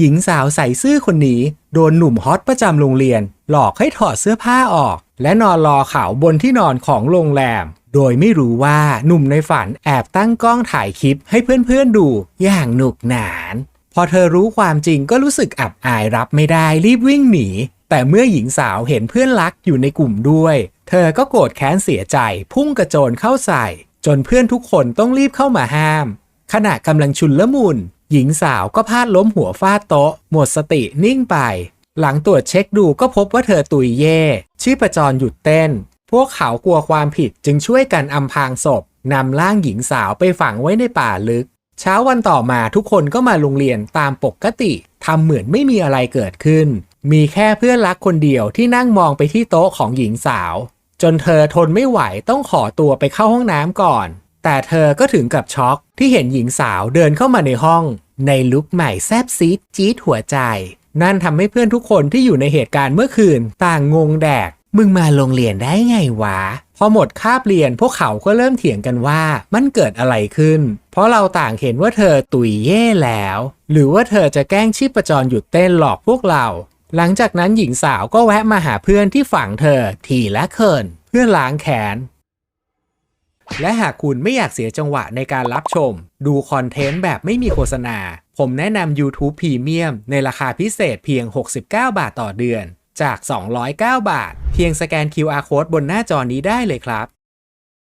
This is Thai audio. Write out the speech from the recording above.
หญิงสาวใส่ซื่อคนนี้โดนหนุ่มฮอตประจำโรงเรียน หลอกให้ถอดเสื้อผ้าออก และนอนรอเขาบนที่นอนของโรงแรม โดยไม่รู้ว่าหนุ่มในฝันแอบตั้งกล้องถ่ายคลิปให้เพื่อนๆดูอย่างหนุกหนาน พอเธอรู้ความจริงก็รู้สึกอับอายรับไม่ได้รีบวิ่งหนี แต่เมื่อหญิงสาวเห็นเพื่อนรักอยู่ในกลุ่มด้วย เธอก็โกรธแค้นเสียใจ พุ่งกระโจนเข้าใส่ จนเพื่อนทุกคนต้องรีบเข้ามาห้ามขณะกำลังชุนละมุน หญิงสาวก็พลาดล้มหัวฟาดโต๊ะ หมดสตินิ่งไป หลังตรวจเช็คดูก็พบว่าเธอตุยเย่ชีพจรหยุดเต้น พวกเขากลัวความผิดจึงช่วยกันอำพางศพนำร่างหญิงสาวไปฝังไว้ในป่าลึก เช้าวันต่อมาทุกคนก็มาโรงเรียนตามปกติทำเหมือนไม่มีอะไรเกิดขึ้น มีแค่เพื่อนรักคนเดียวที่นั่งมองไปที่โต๊ะของหญิงสาว จนเธอทนไม่ไหวต้องขอตัวไปเข้าห้องน้ำก่อน แต่เธอก็ถึงกับช็อกที่เห็นหญิงสาวเดินเข้ามาในห้อง ในลุคใหม่แซบซีดจี๊ดหัวใจ นั่นทำให้เพื่อนทุกคนที่อยู่ในเหตุการณ์เมื่อคืนต่างงงแดก มึงมาโรงเรียนได้ไงวะ พอหมดคาบเรียนพวกเขาก็เริ่มเถียงกันว่ามันเกิดอะไรขึ้น เพราะเราต่างเห็นว่าเธอตุยเย่แล้ว หรือว่าเธอจะแกล้งชีพจรหยุดเต้นหลอกพวกเรา หลังจากนั้นหญิงสาวก็แวะมาหาเพื่อนที่ฝังเธอทีละเคินเพื่อล้างแค้น และหากคุณไม่อยากเสียจังหวะในการรับชม ดูคอนเทนต์แบบไม่มีโฆษณา ผมแนะนำ YouTube Premium ในราคาพิเศษเพียง 69 บาทต่อเดือน จาก 209 บาท เพียงสแกน QR Code บนหน้าจอนี้ได้เลยครับ